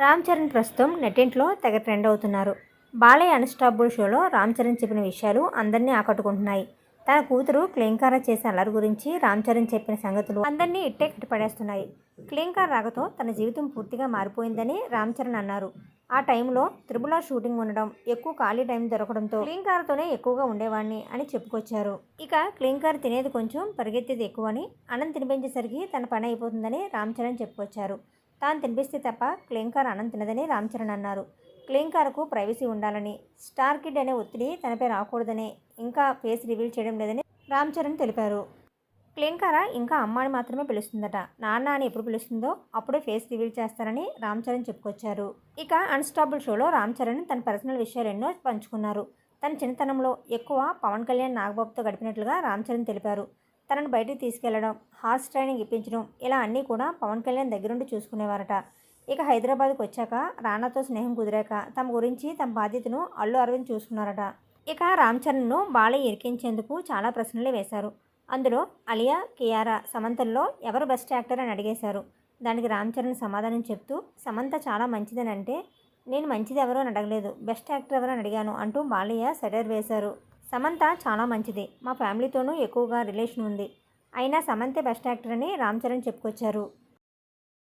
రామ్ చరణ్ ప్రస్తుతం నెట్టింట్లో తెగ ట్రెండ్ అవుతున్నారు. బాలయ్య అన్స్టాపుల్ షోలో రామ్ చరణ్ చెప్పిన విషయాలు అందరినీ ఆకట్టుకుంటున్నాయి. తన కూతురు క్లింకార చేసిన అల్లరి గురించి రామ్ చరణ్ చెప్పిన సంగతులు అందరినీ ఇట్టే కట్టిపడేస్తున్నాయి. క్లింకార్ రాకతో తన జీవితం పూర్తిగా మారిపోయిందని రామ్ చరణ్ అన్నారు. ఆ టైంలో త్రిబుల్ షూటింగ్ ఉండడం ఎక్కువ ఖాళీ టైం దొరకడంతో క్లీంకార్తోనే ఎక్కువగా ఉండేవాడిని అని చెప్పుకొచ్చారు. ఇక క్లీంకార్ తినేది కొంచెం పరిగెత్తేది ఎక్కువ అని అన్నం తినిపించేసరికి తన పని అయిపోతుందని రామ్ చరణ్ చెప్పుకొచ్చారు. తాను తినిపిస్తే తప్ప క్లీంకార్ అన్నం తినదని రామ్ చరణ్ అన్నారు. క్లీంకార్కు ప్రైవసీ ఉండాలని. స్టార్ కిడ్ అనే ఒత్తిడి తనపై రాకూడదని. ఇంకా ఫేస్ రివీల్ చేయడం లేదని రామ్ చరణ్ తెలిపారు. క్లింకార ఇంకా అమ్మాని మాత్రమే పిలుస్తుందట. నాన్న అని ఎప్పుడు పిలుస్తుందో అప్పుడే ఫేస్ రివీల్ చేస్తారని రామ్ చరణ్ చెప్పుకొచ్చారు. ఇక అన్స్టాపుల్ షోలో రామ్ చరణ్ తన పర్సనల్ విషయాలు ఎన్నో పంచుకున్నారు. తన చిన్నతనంలో ఎక్కువ పవన్ కళ్యాణ్ నాగబాబుతో గడిపినట్లుగా రామ్ చరణ్ తెలిపారు. తనను బయటికి తీసుకెళ్ళడం హార్స్ ట్రైనింగ్ ఇప్పించడం ఇలా అన్నీ కూడా పవన్ కళ్యాణ్ దగ్గరుండి చూసుకునేవారట. ఇక హైదరాబాద్కు వచ్చాక రానాతో స్నేహం కుదిరాక తమ గురించి తమ బాధ్యతను అల్లు అరవింద్ చూసుకున్నారట. ఇక రామ్ చరణ్ను బాలయ్య ఇరికించేందుకు చాలా ప్రశ్నలే వేశారు. అందులో అలియా కియారా సమంతల్లో ఎవరు బెస్ట్ యాక్టర్ అని అడిగేశారు. దానికి రామ్ చరణ్ సమాధానం చెప్తూ సమంత చాలా మంచిదని అంటే నేను మంచిది ఎవరో అని అడగలేదు బెస్ట్ యాక్టర్ ఎవరో అని అడిగాను అంటూ బాలయ్య సెటర్ వేశారు. సమంత చాలా మంచిది. మా ఫ్యామిలీతోనూ ఎక్కువగా రిలేషన్ ఉంది. అయినా సమంతే బెస్ట్ యాక్టర్ అని రామ్ చరణ్ చెప్పుకొచ్చారు.